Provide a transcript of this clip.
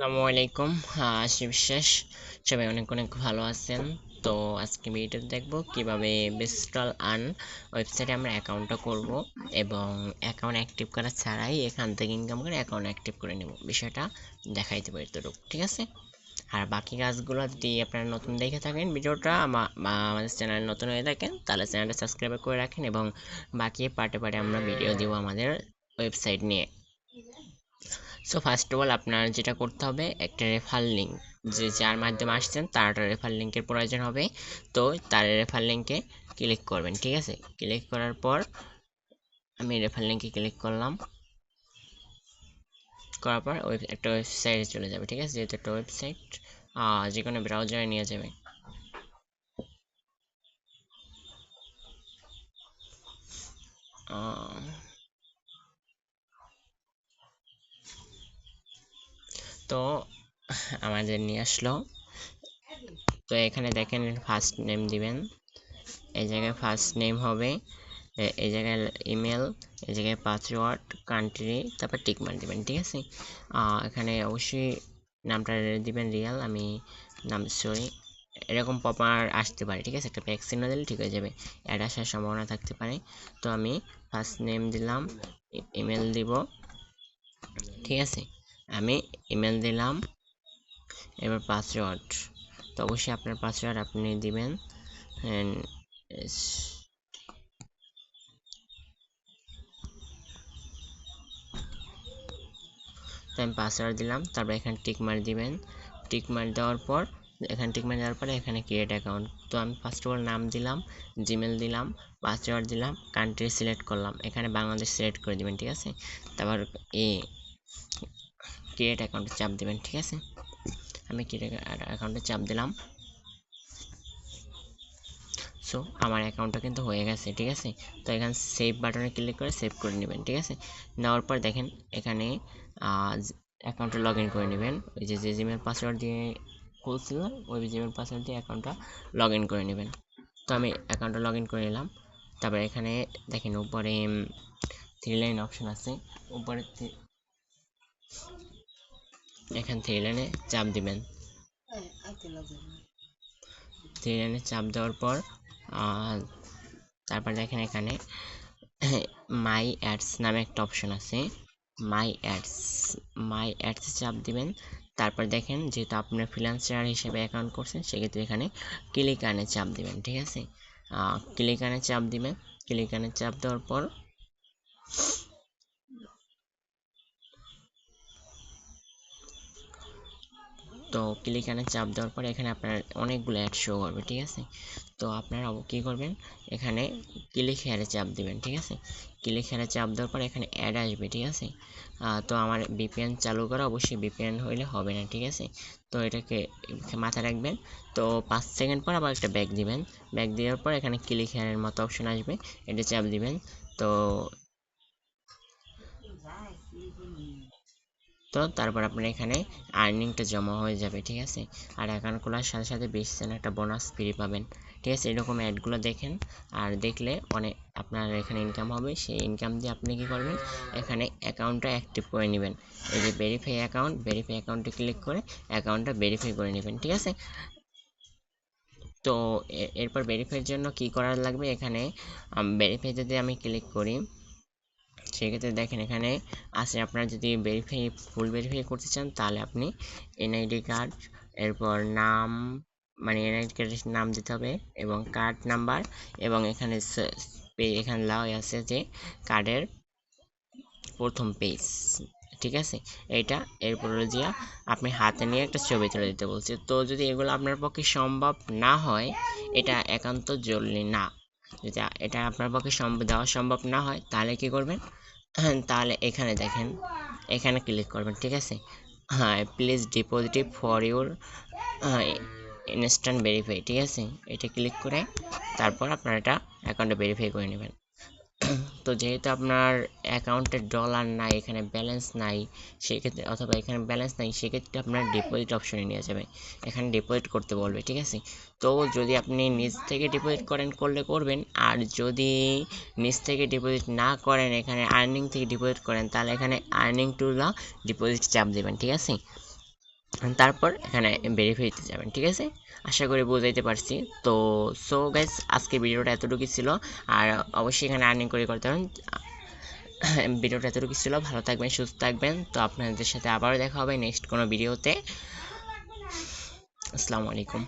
আসসালামু আলাইকুম। আশি বিশ্বাস। সবাই অনেক অনেক ভালো আছেন। তো আজকে ভিডিওতে দেখব কীভাবে বেস্টল আন ওয়েবসাইটে আমরা অ্যাকাউন্টটা করব এবং অ্যাকাউন্ট অ্যাক্টিভ করা ছাড়াই এখান থেকে ইনকাম করে অ্যাকাউন্ট অ্যাক্টিভ করে নেব। বিষয়টা দেখাই দেবো এতটুকু, ঠিক আছে? আর বাকি কাজগুলো যদি আপনারা নতুন দেখে থাকেন ভিডিওটা আমাদের চ্যানেল নতুন হয়ে থাকেন, তাহলে চ্যানেলটা সাবস্ক্রাইব করে রাখেন এবং বাকি পার্টে পার্টে আমরা ভিডিও দিব আমাদের ওয়েবসাইট নিয়ে। সো ফার্স্ট অফ অল আপনার যেটা করতে হবে একটা রেফার লিঙ্ক যে যার মাধ্যমে আসছেন তার একটা রেফার লিঙ্কের প্রয়োজন হবে। তো তার রেফার লিঙ্কে ক্লিক করবেন ঠিক আছে? ক্লিক করার পর আমি রেফার লিঙ্কে ক্লিক করলাম। করার পর ওয়েব একটা ওয়েবসাইটে চলে যাবে ঠিক আছে? যেহেতু একটা ওয়েবসাইট যে কোনো ব্রাউজারে নিয়ে যাবে। আহ, তো আমাদের নিয়ে আসলো। তো এখানে দেখেন ফার্স্ট নেম দিবেন। এই জায়গায় ফার্স্ট নেম হবে এই জায়গায় ইমেল এই জায়গায় পাসওয়ার্ড কান্ট্রি তারপর টিক মার দিবেন, ঠিক আছে? এখানে অবশ্যই নামটা দিবেন রিয়াল, আমি নাম সরি এরকম পপার আসতে পারে, ঠিক আছে? একটা ভ্যাকসিন দিলে ঠিক হয়ে যাবে অ্যাড আসার সম্ভাবনা থাকতে পারে। তো আমি ফার্স্ট নেম দিলাম ইমেল দিব, ঠিক আছে? আমি ইমেল দিলাম। এবার পাসওয়ার্ড তো অবশ্যই আপনার পাসওয়ার্ড আপনি দিবেন। তো আমি পাসওয়ার্ড দিলাম। তারপর এখানে টিক মার দিবেন। টিক মার দেওয়ার পর, এখানে টিক মার দেওয়ার পরে এখানে ক্রিয়েট অ্যাকাউন্ট তো আমি ফার্স্ট অফ অল নাম দিলাম জিমেল দিলাম পাসওয়ার্ড দিলাম কান্ট্রি সিলেক্ট করলাম। এখানে বাংলাদেশ সিলেক্ট করে দিবেন, ঠিক আছে? তারপর এই ক্রিয়েট অ্যাকাউন্টে চাপ দিবেন, ঠিক আছে? আমি ক্রিয়েট অ্যাকাউন্টে চাপ দিলাম। সো আমার অ্যাকাউন্টটা কিন্তু হয়ে গেছে, ঠিক আছে? তো এখানে সেভ বাটনে ক্লিক করে সেভ করে নেবেন, ঠিক আছে? নেওয়ার পর দেখেন এখানে অ্যাকাউন্টে লগ ইন করে নেবেন। ওই যে যে জিমেল পাসওয়ার্ড দিয়ে খুলছিল ওই জিমেল পাসওয়ার্ড দিয়ে অ্যাকাউন্টটা লগ ইন করে নেবেন। তো আমি অ্যাকাউন্টটা লগ ইন করে নিলাম। তারপর এখানে দেখেন উপরে থ্রি লাইন অপশন আছে। উপরে এখান থ্রি লাইনে চাপ দিবেন। থ্রি লাইনে চাপ দেওয়ার পর তারপর দেখেন এখানে মাই অ্যাডস নামে একটা অপশন আছে। মাই অ্যাডস মাই অ্যাডস চাপ দিবেন। তারপর দেখেন যেহেতু আপনার ফ্রিল্যান্সার হিসেবে অ্যাকাউন্ট করছেন সেক্ষেত্রে এখানে ক্লিক আনে চাপ দিবেন ঠিক আছে? ক্লিক আনে চাপ দিবেন। ক্লিক আনে চাপ দেওয়ার পর তো ক্লিক আনে চাপ দেওয়ার পরে এখানে আপনার অনেকগুলো অ্যাড শো করবে, ঠিক আছে? তো আপনারা কী করবেন? এখানে ক্লিক হেয়ারে চাপ দিবেন, ঠিক আছে? ক্লিক হেয়ারে চাপ দেওয়ার পর এখানে অ্যাড আসবে, ঠিক আছে? তো আমার বিপিএন চালু করা অবশ্যই বিপিএন হইলে হবে না, ঠিক আছে? তো এটাকে মাথায় রাখবেন। তো পাঁচ সেকেন্ড পর আবার একটা ব্যাগ দিবেন। ব্যাগ দেওয়ার পর এখানে ক্লিক হেয়ারের মতো অপশন আসবে। এটা চাপ দিবেন। তো তো তারপর আপনার এখানে আর্নিংটা জমা হয়ে যাবে, ঠিক আছে? আর অ্যাকাউন্ট খোলার সাথে সাথে বিশ সেন্ট একটা বোনাস ফ্রি পাবেন, ঠিক আছে? এরকম অ্যাডগুলো দেখেন, আর দেখলে অনেক আপনার এখানে ইনকাম হবে, সেই ইনকাম দিয়ে আপনি কি করবেন? এখানে অ্যাকাউন্টটা অ্যাক্টিভ করে নেবেন। এই যে ভেরিফাই অ্যাকাউন্ট ভেরিফাই অ্যাকাউন্টে ক্লিক করে অ্যাকাউন্টটা ভেরিফাই করে নেবেন, ঠিক আছে? তো এরপর ভেরিফাইয়ের জন্য কি করার লাগবে? এখানে ভেরিফাই যদি আমি ক্লিক করি সেক্ষেত্রে দেখেন এখানে আছে আপনারা যদি ভেরিফাই ফুল ভেরিফাই করতে চান, তাহলে আপনি এনআইডি কার্ড এরপর নাম মানে এনআইডি কার্ডের নাম দিতে হবে এবং কার্ড নাম্বার এবং এখানে এখানে লাও আছে যে কার্ডের প্রথম পেজ ঠিক আছে? এটা এরপর হলো আপনি হাতে নিয়ে একটা ছবি তুলে দিতে বলছে। তো যদি এগুলো আপনার পক্ষে সম্ভব না হয়, এটা একান্ত জরুরি না। যদি এটা আপনার পক্ষে দেওয়া সম্ভব না হয়, তাহলে কি করবেন? তাহলে এখানে দেখেন, এখানে ক্লিক করবেন, ঠিক আছে? হ্যাঁ please deposit for your instant verify ঠিক আছে? এটা ক্লিক করে তারপর আপনার এটা অ্যাকাউন্টে ভেরিফাই করে নেবেন। তো যেহেতু আপনার অ্যাকাউন্টে ডলার নাই, এখানে ব্যালেন্স নাই, সেক্ষেত্রে অথবা এখানে ব্যালেন্স নাই, সেক্ষেত্রে আপনার ডিপোজিট অপশনে নিয়ে যাবে এখানে ডিপোজিট করতে বলবে, ঠিক আছে? তো যদি আপনি নিজ থেকে ডিপোজিট করেন, করলে করবেন। আর যদি নিজ থেকে ডিপোজিট না করেন, এখানে আর্নিং থেকে ডিপোজিট করেন, তাহলে এখানে আর্নিং টু দ্য ডিপোজিট চাপ দেবেন, ঠিক আছে? তারপর এখানে ভেরিফাইতে যাবেন, ঠিক আছে? আশা করি বোঝাইতে পারছি। তো সো গাইস আজকে ভিডিওটা এতটুকু ছিল। আর অবশ্যই এখানে আর্নিং করে করতে পারেন ভিডিওটা এতটুকু ছিল। ভালো থাকবেন, সুস্থ থাকবেন। তো আপনাদের সাথে আবারও দেখা হবে নেক্সট কোনো ভিডিওতে। আসসালামু আলাইকুম।